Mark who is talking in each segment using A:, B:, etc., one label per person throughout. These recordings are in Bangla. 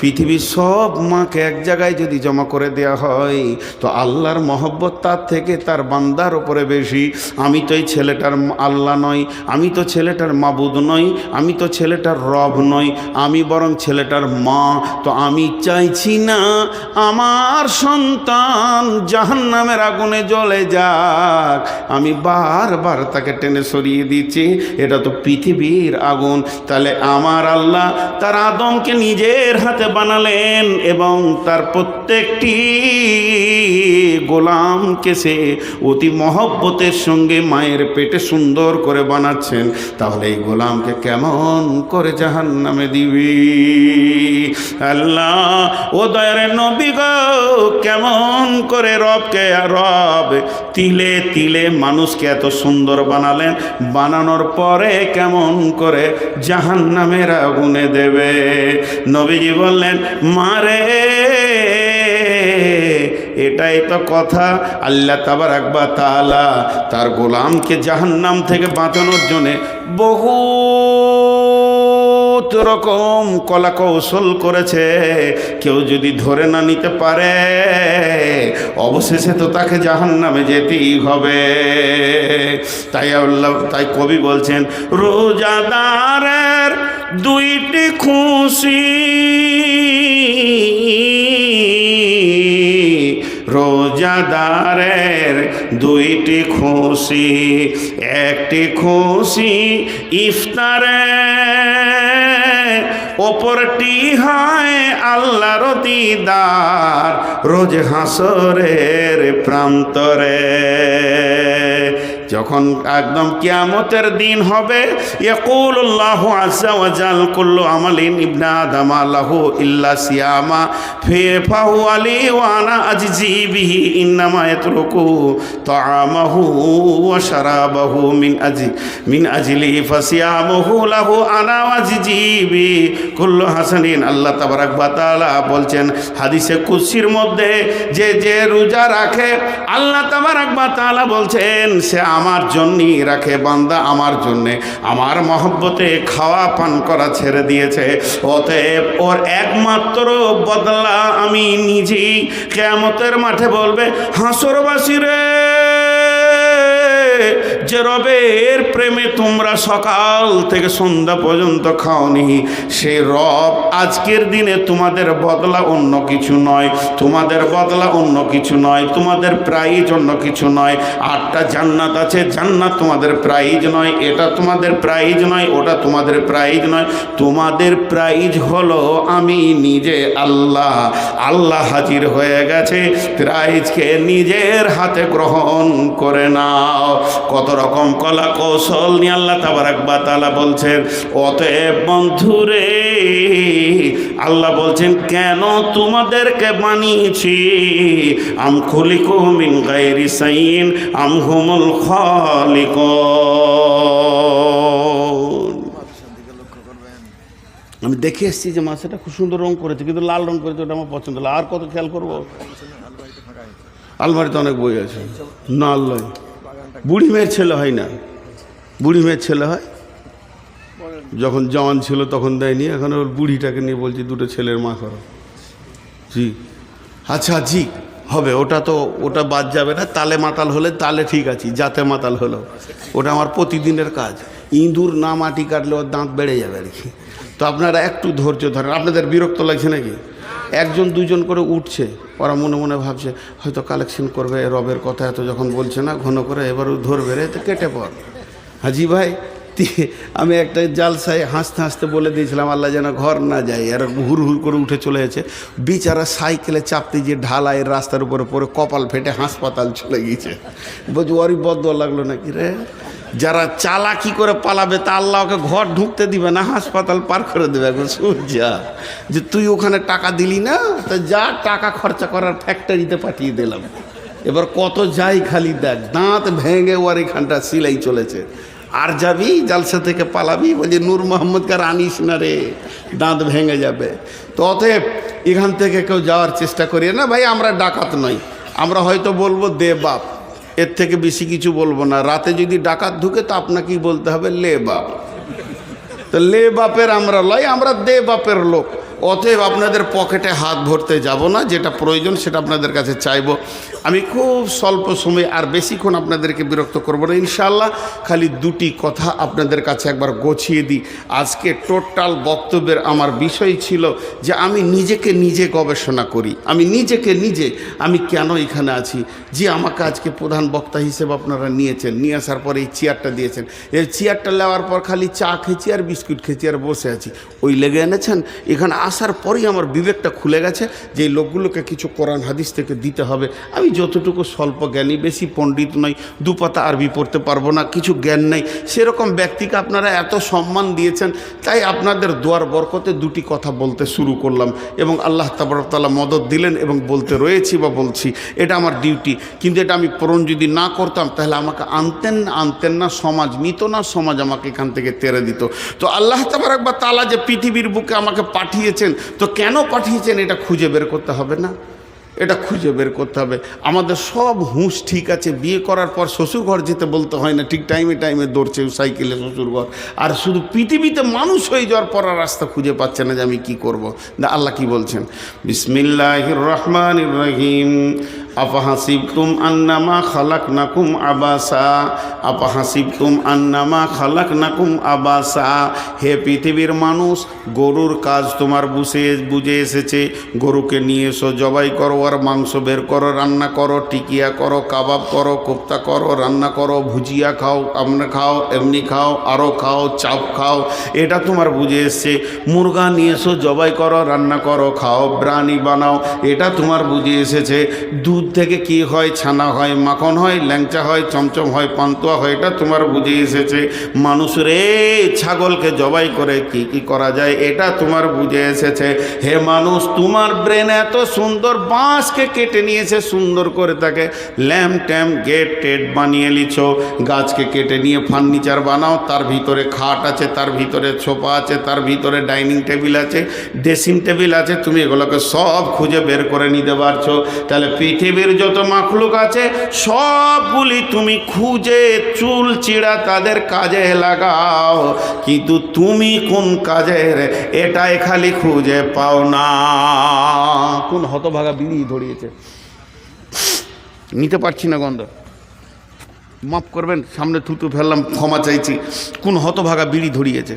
A: পৃথিবীর সব মাকে এক জায়গায় যদি জমা করে দেওয়া হয়, তো আল্লাহর মহব্বত তার থেকে তার বান্দার ওপরে বেশি। আমি তো এই ছেলেটার আল্লাহ নই, আমি তো ছেলেটার মাবুদ নই, আমি তো ছেলেটার রব নই, আমি বরং ছেলেটার মা। তো আমি চাইছি না আমার সন্তান জাহান্নামের আগুনে জ্বলে যাক। আমি বারবার তাকে টেনে সরিয়ে দিচ্ছি, এটা তো পৃথিবীর আগুন। তাহলে আমার আল্লাহ তার আদমকে নিজের হাতে বানালেন এবং তার প্রত্যেকটি গোলামকে সে অতি মহব্বতের সঙ্গে মায়ের পেটে সুন্দর করে বানাচ্ছেন। তাহলে এই গোলামকে কেমন করে জাহান নামে দিবি? আল্লাহ, ও দয়ারে নবী গো, কেমন করে রবকে রব তিলে তিলে মানুষকে এত সুন্দর বানালেন, বানানোর পরে কেমন করে জাহান নামের আগুনে দেবে? নবীজি বললেন, মারে, এটাই তো কথা। আল্লাহ তাবার আকবা তালা তার গোলামকে জাহান্নাম থেকে বাঁচানোর জন্যে বহু রকম কলা কৌশল করেছে। কেউ যদি ধরে না নিতে পারে, অবশেষে তো তাকে জাহান নামে যেতেই হবে। তাই আল্লাহ, তাই কবি বলছেন, রোজাদারের দুইটি খুশি। রোজাদারের দুইটি খুশি, একটি খুশি ইফতারে। ওপরটি হয় আল্লাহর দিদার, রোজ হাসরের প্রান্তরে। যখন একদম কিয়ামতের দিন হবে, ইয়াকুলুল্লাহু আজ্জা ওয়া জাল কুল্লু আমালিন ইবনা আদম লাহু ইল্লা সিয়ামা ফি ফাহু আলি ওয়া আনা আজজি বিহি ইন্নামা ইয়াতরুকু তাআমাহু ওয়া শারাবাহু মিন আজি মিন আজলি ফাসিয়ামুহু লাহু আনা আজজি বি কুল্লু হাসানিন। আল্লাহ তাবারাক ওয়া তাআলা বলছেন হাদিসে কুদসির মধ্যে যে যে রোজা রাখে, আল্লাহ তাবারাক ওয়া তাআলা বলছেন, সে আমার জন্যই রাখে বান্দা আমার জন্যে। আমার মহব্বতে খাওয়া পান করা ছেড়ে দিয়েছে। অতএব ওর একমাত্র বদলা আমি নিজেই। কেমতের মাঠে বলবে, হাসরবাসী রে! যে রবের প্রেমে তোমরা সকাল থেকে সন্ধ্যা পর্যন্ত খাওনি, সে রব আজকের দিনে তোমাদের বদলা অন্য কিছু নয়, তোমাদের বদলা অন্য কিছু নয়, তোমাদের প্রাইজ অন্য কিছু নয়, আটটা জান্নাত আছে, জান্নাত তোমাদের প্রাইজ নয়, এটা তোমাদের প্রাইজ নয়, ওটা তোমাদের প্রাইজ নয়, তোমাদের প্রাইজ হলো আমি নিজে আল্লাহ আল্লাহ হাজির হয়ে গেছে, প্রাইজকে নিজের হাতে গ্রহণ করে নাও। কত রকম কলা কৌশল নিয়ে আল্লাহ তাবারাকবা তালা বলছেন অতএব বন্ধুরে আল্লাহ বলছেন কেন তোমাদেরকে বানিয়েছি? আম খুলিকু মিন গায়রি সাইন আম হুমুল খালিকুন। আমি দেখে এসেছি যে মাছটা খুব সুন্দর রং করেছে কিন্তু লাল রং করেছে ওটা আমার পছন্দ হলো। আর কত খেয়াল করব? আলমারিতে অনেক বই আছে। না আল্লাহ। বুড়ি মেয়ের ছেলে হয় না। বুড়ি মেয়ের ছেলে হয়। যখন জওয়ান ছিল তখন দেয়নি। এখন ওর বুড়িটাকে নিয়ে বলছি, দুটো ছেলের মা করো। জি। আচ্ছা জি, হবে। ওটা তো, ওটা বাদ যাবে না। তালে মাতাল হলে তালে ঠিক আছে, যাতে মাতাল হলো ওটা আমার প্রতিদিনের কাজ। ইঁদুর না মাটি কাটলে ওর দাঁত বেড়ে যাবে আর কি। তো আপনারা একটু ধৈর্য ধরেন। আপনাদের বিরক্ত লাগছে নাকি? একজন দুজন করে উঠছে। ওরা মনে মনে ভাবছে, হয়তো কালেকশন করবে রবের কথা এত যখন বলছে না, ঘন করে এবারও ধরবে রে তো কেটে পড়। হাজি ভাই আমি একটা জালসায় হাসতে হাসতে বলে দিয়েছিলাম, আল্লাহ যেন ঘর না যায়। আর হুর হুর করে উঠে চলে গেছে। বিচারা সাইকেলে চাপতে যে ঢালাই রাস্তার উপরে পরে কপাল ফেটে হাসপাতাল চলে গিয়েছে। বলছি, ওরই বদ্ধ লাগল নাকি রে? যারা চালা চালাকি করে পালাবে, তা আল্লাহ ওকে ঘর ঢুকতে দিবে না, হাসপাতাল পার করে দেবে। এখন যা যে তুই ওখানে টাকা দিলি না, তা যা টাকা খরচা করার ফ্যাক্টরিতে পাঠিয়ে দিলাম। এবার কত যাই খালি দেখ, দাঁত ভেঙে ওর এখানটা সিলাই চলেছে। আর যাবি, জালসা থেকে পালাবি, বলছি, নূর মোহাম্মদকে আর আনিস না রে, দাঁত ভেঙে যাবে। তো অতএব এখান থেকে কেউ যাওয়ার চেষ্টা করি না, ভাই, আমরা ডাকাত নই। আমরা হয়তো বলব, দে বাপ। এর থেকে বেশি কিছু বলব না। রাতে যদি ডাকাত ঢুকে, তো আপনাকেই বলতে হবে, লে বাপ। তো লে বাপের আমরা লয়, আমরা দে বাপের লোক। অতএব আপনাদের পকেটে হাত ভরতে যাব না, যেটা প্রয়োজন সেটা আপনাদের কাছে চাইব। আমি খুব স্বল্প সময় আর বেশিক্ষণ আপনাদেরকে বিরক্ত করব না। ইনশাল্লাহ খালি দুটি কথা আপনাদের কাছে একবার গোছিয়ে দিই। আজকে টোটাল বক্তব্যের আমার বিষয় ছিল যে আমি নিজেকে নিজে গবেষণা করি। আমি নিজেকে নিজে, আমি কেন এখানে আছি? যে আমাকে আজকে প্রধান বক্তা হিসেবে আপনারা নিয়েছেন, নিয়ে আসার পর এই চেয়ারটা দিয়েছেন। এই চেয়ারটা নেওয়ার পর খালি চা খেয়েছি আর বিস্কুট খেয়েছি আর বসে আছি। ওই লেগে এনেছেন, এখানে আসার পরেই আমার বিবেকটা খুলে গেছে যে লোকগুলোকে কিছু কোরআন হাদিস থেকে দিতে হবে। আমি যতটুকু স্বল্প জ্ঞানী, বেশি পণ্ডিত নই দুপাতা আরবি পড়তে পারব না, কিছু জ্ঞান নেই। সেরকম ব্যক্তিকে আপনারা এত সম্মান দিয়েছেন, তাই আপনাদের দোয়ার বরকতে দুটি কথা বলতে শুরু করলাম এবং আল্লাহ তাবরতালা মদত দিলেন এবং বলতে রয়েছি বা বলছি, এটা আমার ডিউটি। কিন্তু এটা আমি পূরণ যদি না করতাম, তাহলে আমাকে আনতেন না আনতেন না, সমাজ নিত না, সমাজ আমাকে এখান থেকে তেরে দিত। তো আল্লাহ তাবার একবার তালা যে পৃথিবীর বুকে আমাকে পাঠিয়েছেন, তো কেন পাঠিয়েছেন, এটা খুঁজে বের করতে হবে না? এটা খুঁজে বের করতে হবে। আমাদের সব হুঁশ ঠিক আছে, বিয়ে করার পর শ্বশুরঘর যেতে বলতে হয় না, ঠিক টাইমে টাইমে দৌড়ছে, সাইকেলে শ্বশুরঘর। আর শুধু পৃথিবীতে মানুষ হয়ে যাওয়ার পর রাস্তা খুঁজে পাচ্ছে না যে আমি কী করব। না, আল্লাহ কি বলছেন? বিসমিল্লাহ রহমান রহিম। আপাহাসিবতুম আন্নামা খালাক নাকুম আবাসা আপাহাসিবতুম আন্নামা খালাক নাকুম আবাসা। হে পৃথিবীর মানুষ, গরুর কাজ তোমার বুঝে বুঝে এসেছে। গরুকে নিয়ে এসো, জবাই করো, আর মাংস বের করো, রান্না করো, টিকিয়া করো, কাবাব করো কোপ্তা করো, রান্না করো, ভুজিয়া খাও আমরা খাও, এমনি খাও আরও খাও, চাপ খাও, এটা তোমার বুঝে এসছে। মুরগা নিয়ে এসো, জবাই করো, রান্না করো, খাও ব্রানি বানাও, এটা তোমার বুঝে এসেছে। দুধ থেকে কি হয়, ছানা হয়, মাখন হয়, ল্যাংচা হয়, চমচম হয়, পান্তুয়া হয়, এটা তোমার বুঝে এসেছে। মানুষ রে, ছাগলকে জবাই করে কি কি করা যায়, এটা তোমার বুঝে এসেছে। হে মানুষ, তোমার ব্রেন এত সুন্দর, বাঁশকে কেটে নিয়েছে, সুন্দর করে তাকে ল্যাম্প ট্যাম্প, গেট টেট বানিয়ে লিছো। গাছকে কেটে নিয়ে ফার্নিচার বানাও, তার ভিতরে খাট আছে, তার ভিতরে ছোপা আছে, তার ভিতরে ডাইনিং টেবিল আছে, ড্রেসিং টেবিল আছে, তুমি এগুলোকে সব খুঁজে বের করে নিতে পারছ। তাহলে পৃথিবীর যত মাখলুক আছে, সবগুলি তুমি খুঁজে চুল চিড়া তাদের কাজে লাগাও। কিন্তু তুমি কোন কাজের, এটাই খালি খুঁজে পাও না। কোন হতভাগা বিড়ি ধরিয়েছে? নিতে পারছি না গন্ধ। মাফ করবেন, সামনে থুতু ফেললাম, ক্ষমা চাইছি। কোন হতভাগা বিড়ি ধরিয়েছে?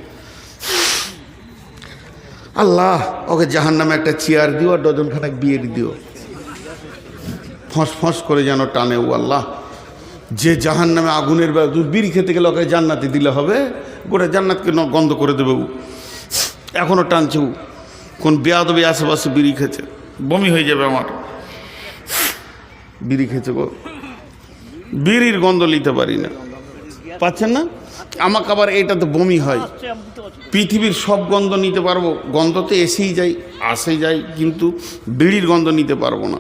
A: আল্লাহ, ওকে জাহান নামে একটা চেয়ার দিও আর ডজনখানেক বিয়ের দিও। ফস করে যেন টানে, ও আল্লাহ। যে জাহান নামে আগুনের বিড়ি খেতে গেলে ওকে জান্নাতে দিলে হবে, গোটা জান্নাতকে গন্ধ করে দেবে ও। এখনও টানছে ও। কোন বেয়াদবি আশেপাশে বিড়ি খেছে বমি হয়ে যাবে আমার। বিড়ি খেছে গো। বিড়ির গন্ধ নিতে পারি না। পাচ্ছেন না? আমাকে আবার এটা তো বমি হয়। পৃথিবীর সব গন্ধ নিতে পারব, গন্ধ তো এসেই যাই আসেই যাই কিন্তু বিড়ির গন্ধ নিতে পারব না।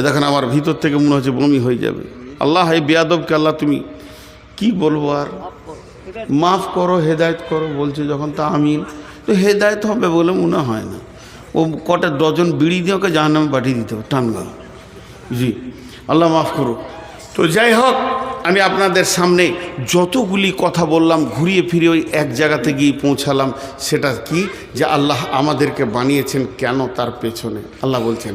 A: দেখেন, আমার ভিতর থেকে মনে হচ্ছে বমি হয়ে যাবে। আল্লাহ, এই বেয়াদবকে আল্লাহ তুমি কি বলব আর? মাফ করো, হেদায়ত করো, বলছে যখন তা আমিন। তো হেদায়ত হবে বলে মনে হয় না। ও কটা ডজন বিড়ি দিয়ে ওকে জাহান্নামে পাঠিয়ে দিতে হবে টানগা জি, আল্লাহ মাফ করুক। তো যাই হোক, আমি আপনাদের সামনে যতগুলি কথা বললাম, ঘুরিয়ে ফিরে ওই এক জায়গাতে গিয়ে পৌঁছালাম, সেটা কি? যে আল্লাহ আমাদেরকে বানিয়েছেন কেন তার পেছনে। আল্লাহ বলছেন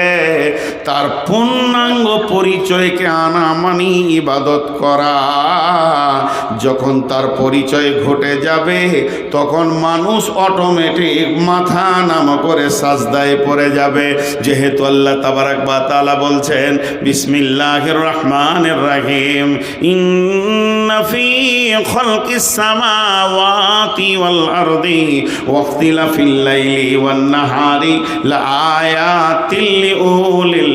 A: তার পূর্ণাঙ্গ পরিচয়কে আনা মানি ইবাদত করা। যখন তার পরিচয় ঘটে যাবে, তখন মানুষ অটোমেটিক মাথা নাম করে সাজদায় পড়ে যাবে। যেহেতু আল্লাহ তাবারাক বা তালা বলছেন, বিসমিল্লাহির রহমানির রহিম। ইন্না ফি খালকিস সামাওয়াতি ওয়াল আরদি ওয়াখতিলাফিল লাইলি ওয়ান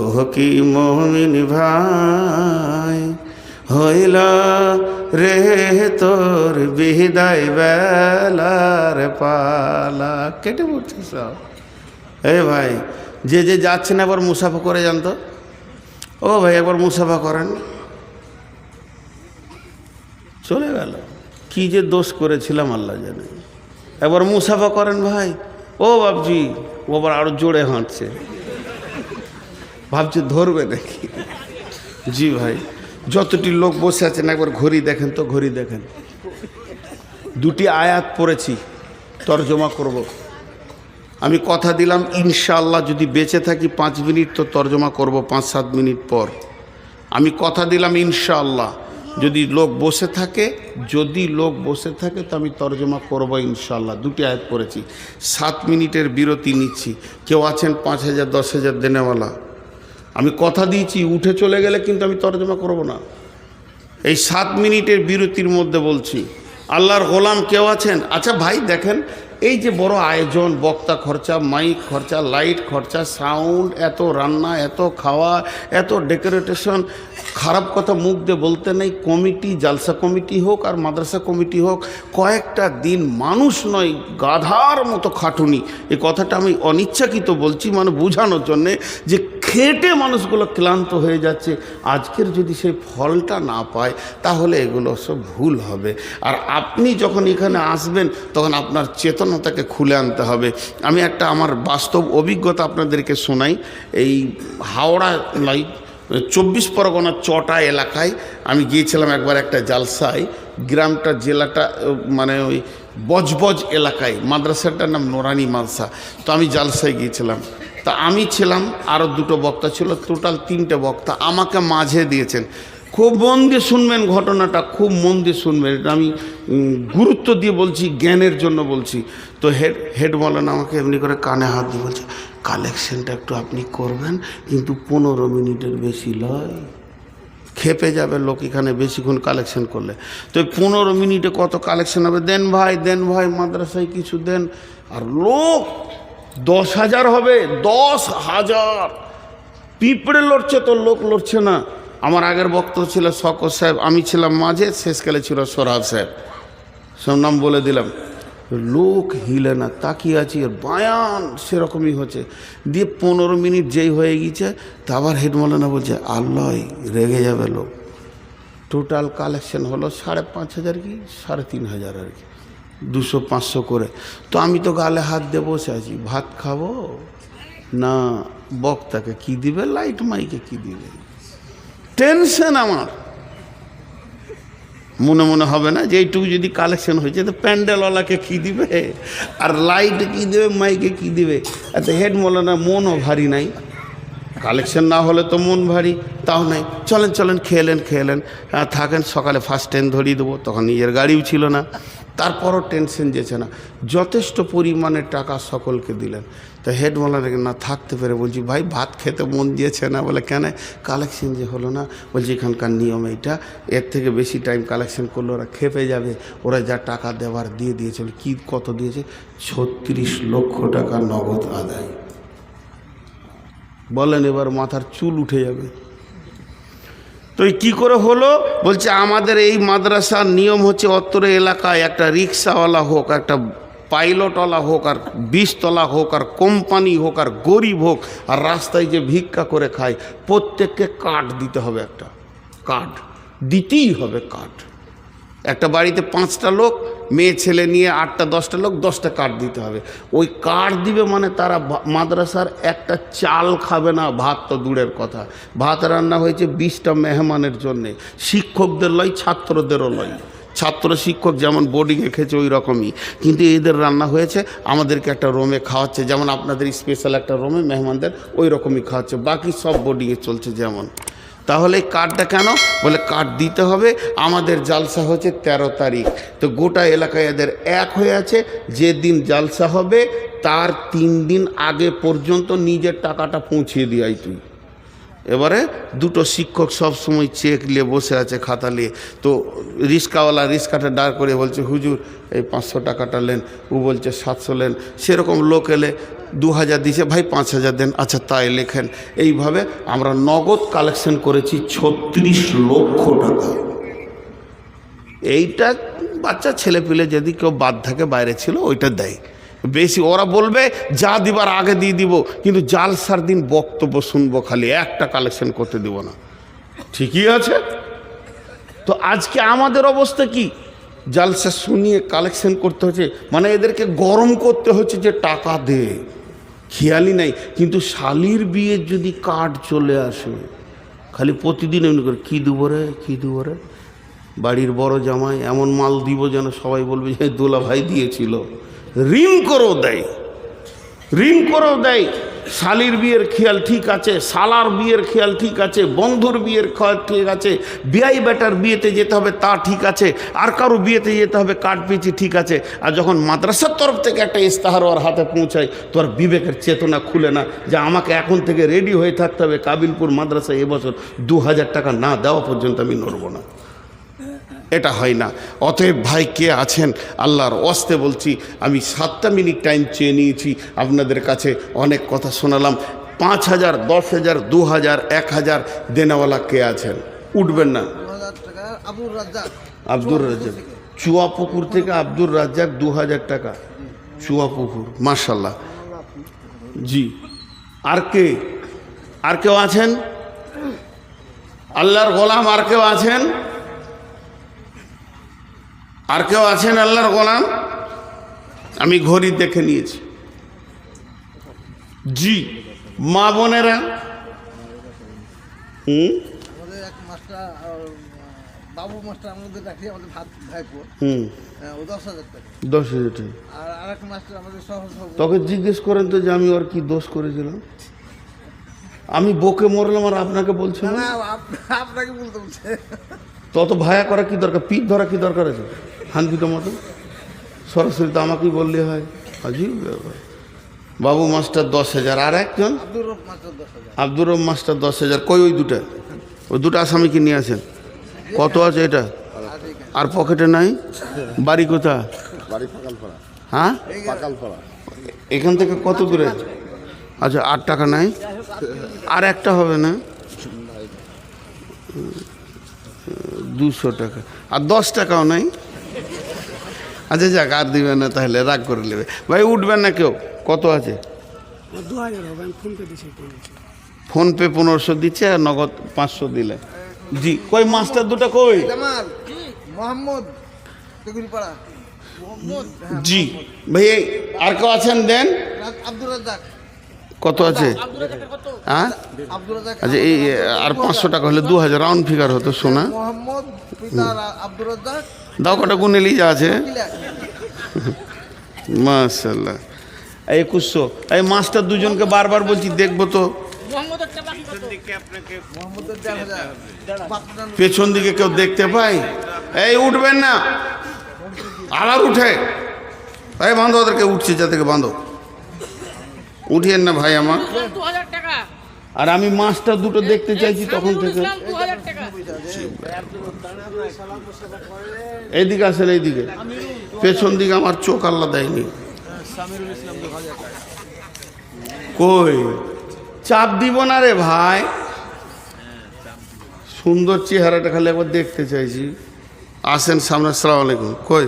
A: ওহ কি মমিন ভাই, হইল রে তোর বিদায় বেলার পালা। কেটে পড়ছে সব। এ ভাই, যে যে যাচ্ছেন একবার মুসাফা করে যান তো। ও ভাই একবার মুসাফা করেন। চলে গেল। কি যে দোষ করেছিলাম, আল্লাহ জানে। একবার মুসাফা করেন ভাই। ও বাবজি ও আবার আরও জোরে হাঁটছে। ভাবছে ধরবে নাকি? জি ভাই, যতটি লোক বসে আছেন, একবার ঘড়ি দেখেন তো, ঘড়ি দেখেন। দুটি আয়াত পড়েছি, তর্জমা করব। আমি কথা দিলাম, ইনশাআল্লাহ যদি বেঁচে থাকি পাঁচ মিনিট, তো তর্জমা করব পাঁচ সাত মিনিট পর। আমি কথা দিলাম, ইনশাআল্লাহ যদি লোক বসে থাকে, যদি লোক বসে থাকে, তো আমি তর্জমা করব ইনশাল্লাহ দুটি আয়াত পড়েছি, সাত মিনিটের বিরতি নিচ্ছি। কেউ আছেন পাঁচ হাজার, দশ হাজার দেনেওয়ালা? আমি কথা দিয়েছি, উঠে চলে গেলে কিন্তু আমি তরজমা করব না। এই সাত মিনিটের বিরতির মধ্যে বলছি, আল্লাহর গোলাম কেউ আছেন? আচ্ছা ভাই, দেখেন এই যে বড় আয়োজন, বক্তা খরচা, মাইক খরচা, লাইট খরচা, সাউন্ড, এত রান্না, এত খাওয়া, এত ডেকোরেটেশন, খারাপ কথা মুখ দিয়ে বলতে নেই, কমিটি, জালসা কমিটি হোক আর মাদ্রাসা কমিটি হোক, কয়েকটা দিন মানুষ নয়, গাধার মতো খাটুনি। এই কথাটা আমি অনিচ্ছাকৃত বলছি মানে বোঝানোর জন্যে যে খেটে মানুষগুলো ক্লান্ত হয়ে যাচ্ছে। আজকের যদি সেই ফলটা না পায়, তাহলে এগুলো সব ভুল হবে। আর আপনি যখন এখানে আসবেন, তখন আপনার চেতনতাকে খুলে আনতে হবে। আমি একটা আমার বাস্তব অভিজ্ঞতা আপনাদেরকে শোনাই। এই হাওড়া লাইট চব্বিশ পরগনার চটা এলাকায় আমি গিয়েছিলাম একবার একটা জালসায়। গ্রামটা, জেলাটা মানে ওই বজবজ এলাকায়। মাদ্রাসাটার নাম নোরানি মাদ্রাসা। তো আমি জালসায় গিয়েছিলাম। তা আমি ছিলাম আরও দুটো বক্তা ছিল, টোটাল তিনটে বক্তা। আমাকে মাঝে দিয়েছেন। খুব মন দিয়ে শুনবেন ঘটনাটা, খুব মন দিয়ে শুনবেন। এটা আমি গুরুত্ব দিয়ে বলছি, জ্ঞানের জন্য বলছি। তো হেড হেড বলেন আমাকে, এমনি করে কানে হাত দিয়ে বলছে, কালেকশনটা একটু আপনি করবেন, কিন্তু পনেরো মিনিটের বেশি লয়। খেপে যাবে লোক এখানে বেশিক্ষণ কালেকশন করলে। তো পনেরো মিনিটে কত কালেকশন হবে? দেন ভাই দেন ভাই, মাদ্রাসায় কিছু দেন। আর লোক, দশ হাজার হবে, দশ হাজার। পিঁপড়ে লড়ছে তো লোক লড়ছে না। আমার আগের বক্তব্য ছিল শকর সাহেব, আমি ছিলাম মাঝে, শেষকালে ছিল সোরাব সাহেব। সব নাম বলে দিলাম, লোক হিলে না, তাকিয়ে আছি আর বায়ান সেরকমই হচ্ছে। দিয়ে পনেরো মিনিট যেই হয়ে গিয়েছে, তা আবার হেড মৌলানা বলছে আল্লাহ রেগে যাবে লোক। টোটাল কালেকশন হলো সাড়ে পাঁচ হাজার কি, সাড়ে তিন হাজার আর কি, দুশো পাঁচশো করে। তো আমি তো গালে হাত দিয়ে বসে আছি, ভাত খাব? না, বক্তাকে কি দিবে? লাইট মাইকে কি দিবে? টেনশন আমার। মনে মনে হবে না যে এইটুকু যদি কালেকশন হয়েছে, তো প্যান্ডেলওয়ালাকে কী দিবে? আর লাইট কী দেবে, মাইকে কী দিবে? এত হেড মৌলানা মনও ভারী নাই। কালেকশন না হলে তো মন ভারী, তাও নাই। চলেন চলেন, খেলেন খেলেন। হ্যাঁ থাকেন, সকালে ফার্স্ট ট্রেন ধরিয়ে দেবো, তখন নিজের গাড়িও ছিল না। তারপরও টেনশন যেছে না। যথেষ্ট পরিমাণে টাকা সকলকে দিলেন। তা হেড মোলানাকে না থাকতে পেরে বলছি, ভাই, ভাত খেতে মন দিয়েছে না। বলে, কেন? কালেকশন যে হলো না? বলছি, এখানকার নিয়ম এইটা। এর থেকে বেশি টাইম কালেকশন করলে ওরা খেপে যাবে। ওরা যা টাকা দেওয়ার দিয়ে দিয়েছিল কি কত দিয়েছে? ছত্রিশ লক্ষ টাকা নগদ আদায়। বলেন এবার মাথার চুল উঠে যাবে। তো কি করে হলো? বলছে, আমাদের এই মাদ্রাসার নিয়ম হচ্ছে অত্তরে এলাকায় একটা রিক্সাওয়ালা হোক, একটা পাইলটওয়ালা হোক, আর বিষতলা হোক, আর কোম্পানি হোক, আর গরিব হোক, আর রাস্তায় যে ভিক্ষা করে খায়, প্রত্যেককে কাঠ দিতে হবে একটা। কাঠ দিতেই হবে কার্ড। একটা বাড়িতে পাঁচটা লোক, মেয়ে, ছেলে নিয়ে আটটা, দশটা লোক, দশটা কার্ড দিতে হবে। ওই কার্ড দিবে মানে তারা মাদ্রাসার একটা চাল খাবে না, ভাত তো দূরের কথা। ভাত রান্না হয়েছে বিশটা মেহমানের জন্যে। শিক্ষকদের লয়, ছাত্রদেরও লয়। ছাত্র শিক্ষক যেমন বোর্ডিংয়ে খেয়েছে ওই রকমই কিন্তু এদের রান্না হয়েছে, আমাদেরকে একটা রোমে খাওয়াচ্ছে। যেমন আপনাদের স্পেশাল একটা রোমে মেহমানদের ওই রকমই খাওয়াচ্ছে। বাকি সব বোর্ডিংয়ে চলছে যেমন। তাহলে কার্ডটা কেন? বলে কার্ড দিতে হবে। আমাদের জালসা হচ্ছে ১৩ তারিখ। তো গোটা এলাকায় এদের এক হয়ে আছে। যে দিন জালসা হবে, তার তিন দিন আগে পর্যন্ত নিজের টাকাটা পৌঁছিয়ে দিয়াই তুই। এবারে দুটো শিক্ষক সব সময় চেক নিয়ে বসে আছে খাতা নিয়ে। তো রিক্সাওয়ালা রিক্সাটা দাঁড় করে বলছে, হুজুর, এই পাঁচশো টাকাটা নেন। ও বলছে, সাতশো নেন। সেরকম লোক এলে দু হাজার দিছে, ভাই পাঁচ হাজার দেন আচ্ছা তাই লেখেন। এইভাবে আমরা নগদ কালেকশন করেছি ছত্রিশ লক্ষ টাকা এইটা বাচ্চা, ছেলে পেলে যদি কেউ বাদ থাকে, বাইরে ছিল, ওইটা দেয়। বেশি ওরা বলবে, যা দিবার আগে দিয়ে দিব। কিন্তু জালসার দিন বক্তব্য শুনব খালি, একটা কালেকশন করতে দিব না। ঠিকই আছে? তো আজকে আমাদের অবস্থা কি? জালসা শুনিয়ে কালেকশন করতে হচ্ছে মানে এদেরকে গরম করতে হচ্ছে যে টাকা দে। খেয়ালই নাই। কিন্তু শালির বিয়ের যদি কাঠ চলে আসে, খালি প্রতিদিন এমনি করে, কী দুবরে কী দুবরে বাড়ির বড় জামাই, এমন মাল দিব যেন সবাই বলবে যে দোলা ভাই দিয়েছিল। রিম করেও দেয়। ঋণ করেও দেয়। শালির বিয়ের খেয়াল ঠিক আছে, শালার বিয়ের খেয়াল ঠিক আছে, বন্ধুর বিয়ের খেয়াল ঠিক আছে বিয়াই বেটার বিয়েতে যেতে হবে তা ঠিক আছে, আর কারও বিয়েতে যেতে হবে কাঠ পিছি ঠিক আছে। আর যখন মাদ্রাসার তরফ থেকে একটা ইস্তাহার ওর হাতে পৌঁছায়, তোর বিবেকের চেতনা খুলে না যে আমাকে এখন থেকে রেডি হয়ে থাকতে হবে কাবিলপুর মাদ্রাসায় এবছর দু হাজার টাকা না দেওয়া পর্যন্ত আমি নড়ব না। এটা হয় না। অতএব ভাই, কে আছেন? আল্লাহর অস্তে বলছি, আমি সাতটা মিনিট টাইম চেয়ে নিয়েছি। আপনাদের কাছে অনেক কথা শোনালাম। পাঁচ হাজার, দশ হাজার, দু হাজার, এক হাজার দেনাওয়ালা কে আছেন? উঠবেন না। আব্দুর রাজ্জাক। চুয়াপুকুর থেকে আব্দুর রাজ্জাক দু হাজার টাকা। চুয়াপুকুর মার্শাল্লাহ জি। আর কে? আর কেউ আছেন? আল্লাহর গোলাম আর কেউ আছেন? আর কেউ আছেন আল্লাহর গোলাম? আমি ঘড়ি দেখে নিয়েছি। জি মা বোনেরা। হুম?
B: আমাদের এক মাস্টার বাবু মাস্টার আমাদের রাখি আমাদের ভাত ভাইপো
A: হুম।
B: আহ, ও দশ হাজার টাকা।
A: দশ হাজার টাকা।
B: আর আরেক মাস্টার আমাদের
A: তোকে জিজ্ঞেস করেন তো যে আমি ওর কি দোষ করেছিলাম? আমি বকে মরলাম আর আপনাকে বলছি
B: না আপনাকে বলতে বলছে।
A: তত ভায়া করা কি দরকার? পিঠ ধরা কি দরকার আছে? হানপিটো মতো সরাসরি তো আমাকেই বললে হয়। আজিব ব্যাপার। বাবু মাস্টার দশ হাজার আর একজন?
B: আব্দুর রব মাস্টার দশ হাজার।
A: কই ওই দুটা? ওই দুটো আসামিকে নিয়ে আসেন। কত আছে এটা?
B: আর
A: পকেটে নাই? বাড়ি কোথা হ্যাঁ? এখান থেকে কত দূরে? আচ্ছা আট টাকা নাই। আর একটা হবে না? দুশো টাকা। আর দশ টাকাও নাই? আচ্ছা যাক আর দিবে না তাহলে রাগ করে নেবে। ভাই উঠবেন না কেউ? কত আছে? ফোনপে পনেরোশো দিচ্ছে আর নগদ পাঁচশো দিলে। জি কই মাস্টার দুটো কই?
B: জামাল। মোহাম্মদ। তেগুরিপাড়া মোহাম্মদ।
A: জি। ভাই আর কেউ আছেন? দেন।
B: রাজ্জাক।
A: কত আছে? হ্যাঁ? আচ্ছা এই আর পাঁচশো টাকা হলে দু হাজার রাউন্ড ফিগার হতো সোনা।
B: মোহাম্মদ পিতা রা- আব্দুর রাজ্জাক।
A: দাও কটা গুনেলি যা আছে। মাশাল্লাহ এই একুশশো এই মাস্টার দুজনকে বারবার বলছি দেখব তো। পেছন দিকে কেউ দেখতে পাই এই উঠবেন না। আবার উঠে। এই বাঁধো ওদেরকে উঠছে যা থেকে বাঁধো। উঠিয়েন না ভাই আমার। আর আমি মাছটা দুটো দেখতে চাইছি তখন থেকে। এইদিকে আসেন এইদিকে। পেছন দিকে আমার চোখ আল্লাহ দেয়নি। কই? চাপ দিব না রে ভাই। সুন্দর চেহারাটা খালি একবার দেখতে চাইছি। আসেন সামনে আসসালামু আলাইকুম। কই?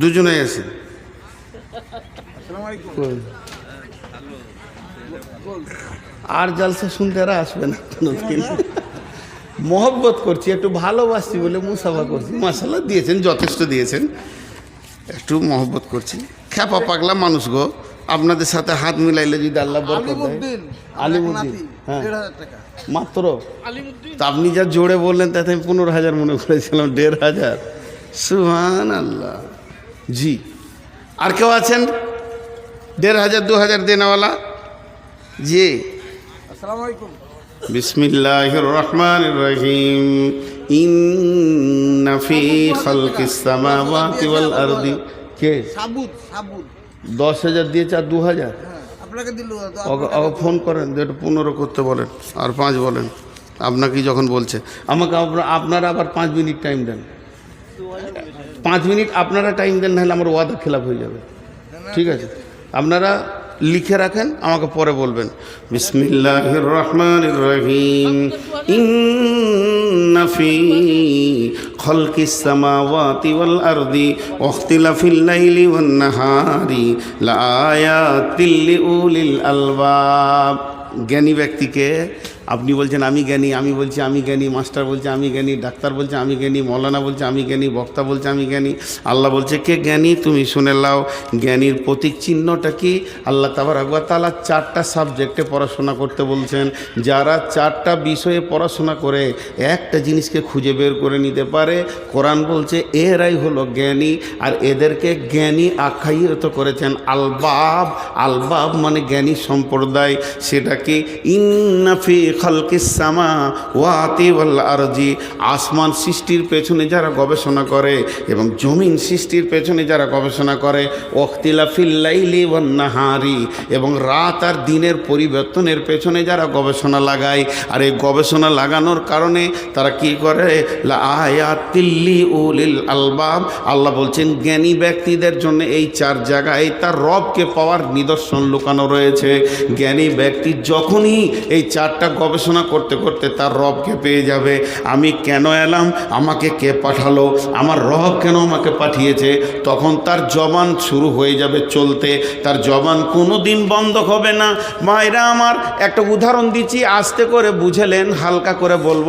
A: দুজনেই আসেন কই? আর জলসা শুনতে আর আসবে না কোনোদিন। মহব্বত করছি একটু ভালোবাসছি বলে মুসাফা করছি। মাসাল্লাহ দিয়েছেন যথেষ্ট দিয়েছেন। একটু মহব্বত করছি। খ্যাপা পাগলা মানুষ গো। আপনাদের সাথে হাত মিলাইলে যদি আল্লাহ বরকত
B: আলিমুদ্দিন
A: হ্যাঁ। মাত্র? তা আপনি যা জোরে বললেন তাতে আমি পনেরো হাজার মনে করেছিলাম দেড় হাজার। সুহান আল্লাহ জি। আর কেউ আছেন? দেড় হাজার দু হাজার দেনাওয়ালা? জি। বিসমিল্লাহ রহমান রহিম ইন্নাফি খালকিস সামাওয়াতি ওয়াল আরদি। কে?
B: সাবুদ সাবুদ।
A: দশ হাজার দিয়েছে আর দু হাজার
B: হ্যাঁ আপনাকে
A: ফোন করেন যে একটু পনেরো করতে বলেন আর পাঁচ বলেন। আপনাকেই যখন বলছে আমাকে আপনারা- আপনারা আবার পাঁচ মিনিট টাইম দেন। পাঁচ মিনিট আপনারা টাইম দেন নাহলে আমার ওয়াদা খেলাপ হয়ে যাবে। ঠিক আছে। আপনারা লিখে রাখেন, আমাকে পরে বলবেন। বিসমিল্লাহ রহমান রহিম। ইন্নাফি খলকিস সামাওয়াতি ওয়াল আরদি ওয়াখতিলাফিল লাইলি ওয়ান নাহারি লাআয়াতিল লিউলিল আলবাব। জ্ঞানী ব্যক্তিকে আপনি বলছেন, আমি জ্ঞানী, আমি বলছি, আমি জ্ঞানী, মাস্টার বলছে, আমি জ্ঞানী, ডাক্তার বলছে, আমি জ্ঞানী, মৌলানা বলছে, আমি জ্ঞানী, বক্তা বলছে, আমি জ্ঞানী। আল্লাহ বলছে, কে জ্ঞানী? তুমি শুনে লাও জ্ঞানীর প্রতীক চিহ্নটা কি? আল্লাহ তাবার আকবর তালা চারটা সাবজেক্টে পড়াশোনা করতে বলছেন, যারা চারটা বিষয়ে পড়াশোনা করে, একটা জিনিসকে খুঁজে বের করে নিতে পারে। কোরআন বলছে, এরাই হলো জ্ঞানী। আর এদেরকে জ্ঞানী আখ্যায়িত করেছেন, আলবাব। আলবাব মানে জ্ঞানী সম্প্রদায়। সেটাকে ইন্নাফি খালকিস সামা ওয়াতি আরজি। আসমান সৃষ্টির পেছনে যারা গবেষণা করে এবং জমিন সৃষ্টির পেছনে যারা গবেষণা করে ওয়াক্তিলাফিল লাইলি ওয়ান নাহারি এবং রাত আর দিনের পরিবর্তনের পেছনে যারা গবেষণা লাগায়, আর এই গবেষণা লাগানোর কারণে তারা কি করে? আয়াতিল্লি উলিল আলবাব। আল্লাহ বলছেন, জ্ঞানী ব্যক্তিদের জন্য এই চার জায়গায় তার রবকে পাওয়ার নিদর্শন লুকানো রয়েছে। জ্ঞানী ব্যক্তি যখনই এই চারটা গবেষণা করতে করতে তার রবকে পেয়ে যাবে। আমি কেন এলাম? আমাকে কে পাঠালো? আমার রব কেন আমাকে পাঠিয়েছে? তখন তার জবান শুরু হয়ে যাবে চলতে। তার জবান কোনো দিন বন্ধ হবে না। মায়েরা আমার, একটা উদাহরণ দিচ্ছি, আস্তে করে বুঝেলেন, হালকা করে বলব।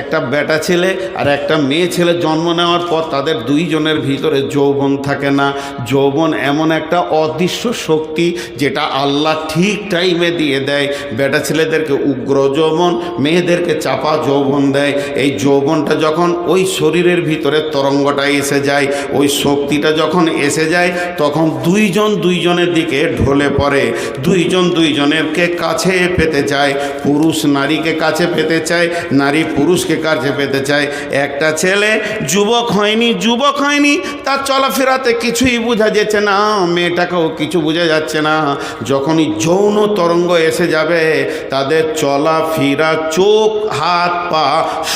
A: একটা বেটা ছেলে আর একটা মেয়ে ছেলে জন্ম নেওয়ার পর তাদের দুইজনের ভিতরে যৌবন থাকে না। যৌবন এমন একটা অদৃশ্য শক্তি যেটা আল্লাহ ঠিক টাইমে দিয়ে দেয়। বেটা ছেলেদেরকে উগ্র যৌবন মেয়েদেরকে চাপা যৌবন দেয়। এই যৌবনটা যখন ওই শরীরের ভিতরে তরঙ্গটা এসে যায়, ওই শক্তিটা যখন এসে যায়, তখন দুইজন দুইজনের দিকে ঢলে পড়ে। দুইজন দুইজনেরকে কাছে পেতে চায়। পুরুষ নারীকে কাছে পেতে চায়, নারী পুরুষকে কাছে পেতে চায়। একটা ছেলে যুবক হয়নি যুবক হয়নি, তার চলাফেরাতে কিছুই বোঝা যাচ্ছে না, মেয়েটাকেও কিছু বোঝা যাচ্ছে না। যখনই যৌন তরঙ্গ এসে যাবে, তাদের চলাফেরা চোখ, হাত, পা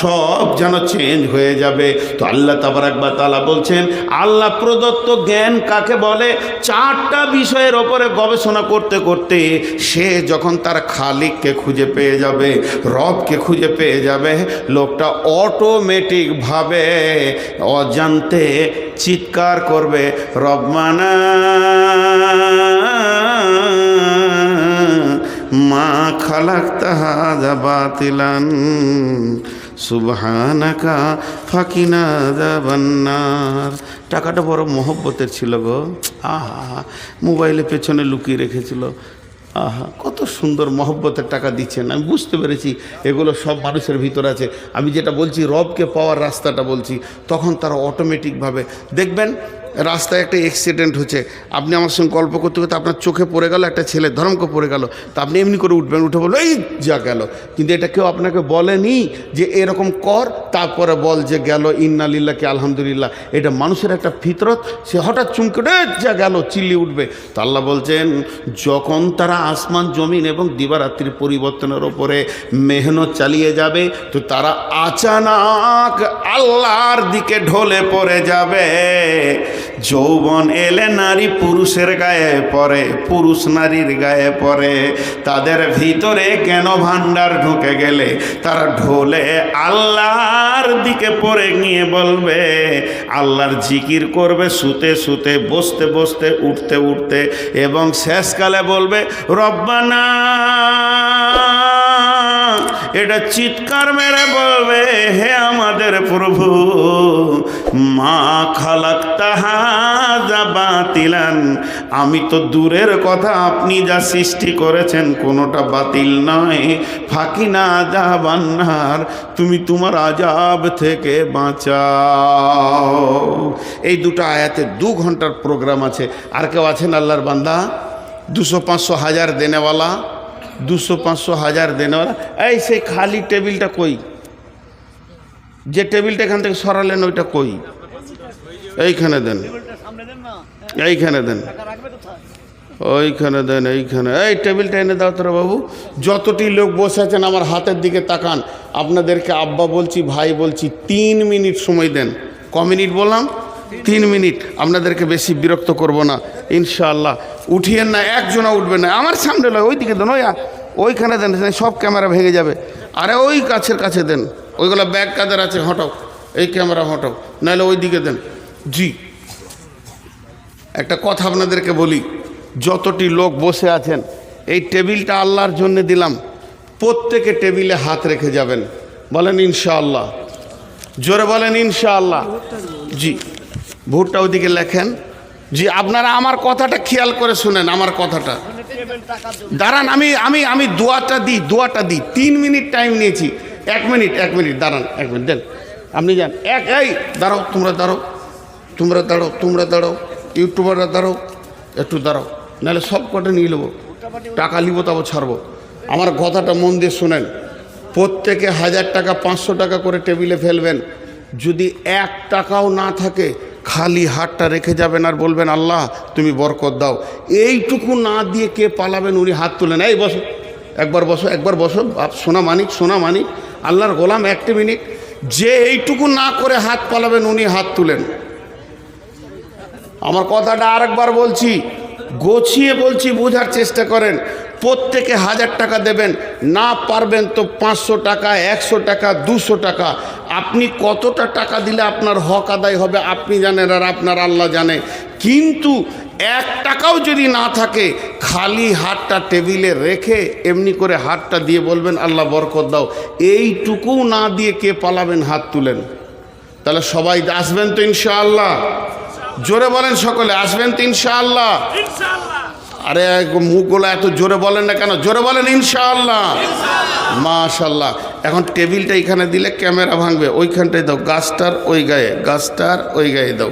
A: সব যেন চেঞ্জ হয়ে যাবে। তো আল্লাহ তাবার একবার তালা বলছেন, আল্লাহ প্রদত্ত জ্ঞান কাকে বলে? চারটা বিষয়ের ওপরে গবেষণা করতে করতে সে যখন তার খালিককে খুঁজে পেয়ে যাবে, রবকে খুঁজে পেয়ে যাবে, লোকটা অটোমেটিকভাবে অজান্তে চিৎকার করবে রবমানা মা খালাক তাহা বাতিলান, সুবহানাকা ফাকিনা দাবান্নার টাকাটা বড় মহব্বতের ছিল গো। আহা মোবাইলে পেছনে লুকিয়ে রেখেছিল। আহা, কত সুন্দর মহব্বতের টাকা দিচ্ছেন। আমি বুঝতে পেরেছি এগুলো সব মানুষের ভিতর আছে। আমি যেটা বলছি, রবকে পাওয়ার রাস্তাটা বলছি। তখন তারা অটোমেটিকভাবে দেখবেন রাস্তায় একটা অ্যাক্সিডেন্ট হচ্ছে। আপনি আমার সঙ্গে গল্প করতে করতে আপনার চোখে পড়ে গেল একটা ছেলে ধরমকে পড়ে গেল। তা আপনি এমনি করে উঠবেন উঠে বলল এই যা গেল। কিন্তু এটা কেউ আপনাকে বলেনি যে এরকম কর তারপরে বল যে গেল ইন্নালিল্লাহকে আলহামদুলিল্লাহ। এটা মানুষের একটা ফিতরত সে হঠাৎ চুমকে উঠে, যা গেল চিল্লি উঠবে। তো আল্লাহ বলছেন যখন তারা আসমান জমিন এবং দিবারাত্রির পরিবর্তনের ওপরে মেহনত চালিয়ে যাবে তো তারা আচানাক আল্লাহর দিকে ঢলে পড়ে যাবে। যৌবন এলে নারী পুরুষের গায়ে পড়ে, পুরুষ নারীর গায়ে পড়ে। তাদের ভিতরে কেন ভান্ডার ঢুকে গেলে? তারা ঢোলে আল্লাহর দিকে পড়ে গিয়ে বলবে, আল্লাহর জিকির করবে, শুতে শুতে, বসতে বসতে, উঠতে উঠতে এবং শেষকালে বলবে, রব্বানা এটা চিৎকার মেরে বলবে, হে আমাদের প্রভু, মা খালাক তাহা বাতিলান। আমি তো দূরের কথা, আপনি যা সৃষ্টি করেছেন কোনোটা বাতিল নয়। ফাঁকি না যা বান্নার, তুমি তোমার আজাব থেকে বাঁচাও। এই দুটো আয়াতে দু ঘণ্টার প্রোগ্রাম আছে। আর কেউ আছেন আল্লাহর বান্দা? দুশো পাঁচশো হাজার দেনেওয়ালা দুশো পাঁচশো হাজার দেনেওয়ালা। এই সেই খালি টেবিলটা কই? যে টেবিলটা এখান থেকে সরালেন ওইটা কই? এইখানে দেন। এইখানে দেন। ওইখানে দেন, এইখানে। এই টেবিলটা এনে দাও তোরা বাবু। যতটি লোক বসে আছেন, আমার হাতের দিকে তাকান। আপনাদেরকে আব্বা বলছি, ভাই বলছি, তিন মিনিট সময় দেন। ক মিনিট বললাম? তিন মিনিট। আপনাদেরকে বেশি বিরক্ত করব না। ইনশাআল্লাহ। উঠিয়েন না একজনা উঠবে না। আমার সামনে লয়, ওইদিকে দেন ওই ওইখানে দেন সব ক্যামেরা ভেঙে যাবে। আরে ওই কাছের কাছে দেন। ওইগুলো ব্যাগ কাদের আছে, হটাও। এই ক্যামেরা হটাও। নাহলে ওই দিকে দেন। জি। একটা কথা আপনাদেরকে বলি। যতটি লোক বসে আছেন, এই টেবিলটা আল্লাহর জন্য দিলাম। প্রত্যেকে টেবিলে হাত রেখে যাবেন। বলেন ইনশাআল্লাহ। জোরে বলেন ইনশাআল্লাহ। জি। ভোটটা ওদিকে লেখেন। জি, আপনারা আমার কথাটা খেয়াল করে শুনেন, আমার কথাটা। দাঁড়ান, আমি আমি আমি দোয়াটা দিই দোয়াটা দিই। তিন মিনিট টাইম নিয়েছি। এক মিনিট এক মিনিট, দাঁড়ান, এক মিনিট, দেন। আপনি যান। এক, এই, দাঁড়াও, তোমরা দাঁড়াও তোমরা দাঁড়াও তোমরা দাঁড়াও, ইউটিউবাররা দাঁড়াও, একটু দাঁড়াও, নাহলে সব কটা নিয়ে নেব। টাকা নিব, তারপর ছাড়বো। আমার কথাটা মন দিয়ে শোনেন। প্রত্যেকে হাজার টাকা, পাঁচশো টাকা করে টেবিলে ফেলবেন। যদি এক টাকাও না থাকে খালি হাতটা রেখে যাবেন আর বলবেন, আল্লাহ, তুমি বরকত দাও। এইটুকু না দিয়ে কে পালাবেন, উনি হাত তুলেন এই বসো, একবার বসো একবার বসো। বাপ, সোনা মানিক সোনা মানিক, আল্লাহর গোলাম একটা মিনিট। যে এইটুকু না করে হাত পালাবেন, উনি হাত তুলেন। আমার কথাটা আরেকবার বলছি, গোছিয়ে বলছি, বোঝার চেষ্টা করেন। প্রত্যেকে হাজার টাকা দেবেন। না পারবেন তো পাঁচশো টাকা, একশো টাকা, দুশো টাকা। আপনি কতটা টাকা দিলে আপনার হক আদায় হবে আপনি জানেন আর আপনার আল্লাহ জানে। কিন্তু এক টাকাও যদি না থাকে, খালি হাতটা টেবিলে রেখে এমনি করে হাতটা দিয়ে বলবেন, আল্লাহ বরকত দাও। এইটুকু না দিয়ে কে পালাবেন, হাত তুলেন। তাহলে সবাই আসবেন তো ইনশাআল্লাহ? জোরে বলেন সকলে, আসবেন তো ইনশাআল্লাহ। আরে মুখগুলো এত জোরে বলেন না কেন? জোরে বলেন ইনশাআল্লাহ। মাশাল্লাহ এখন টেবিলটা এখানে দিলে ক্যামেরা ভাঙবে, ওইখানটায় দাও, গাছটার ওই গায়ে, গাছটার ওই গায়ে দাও।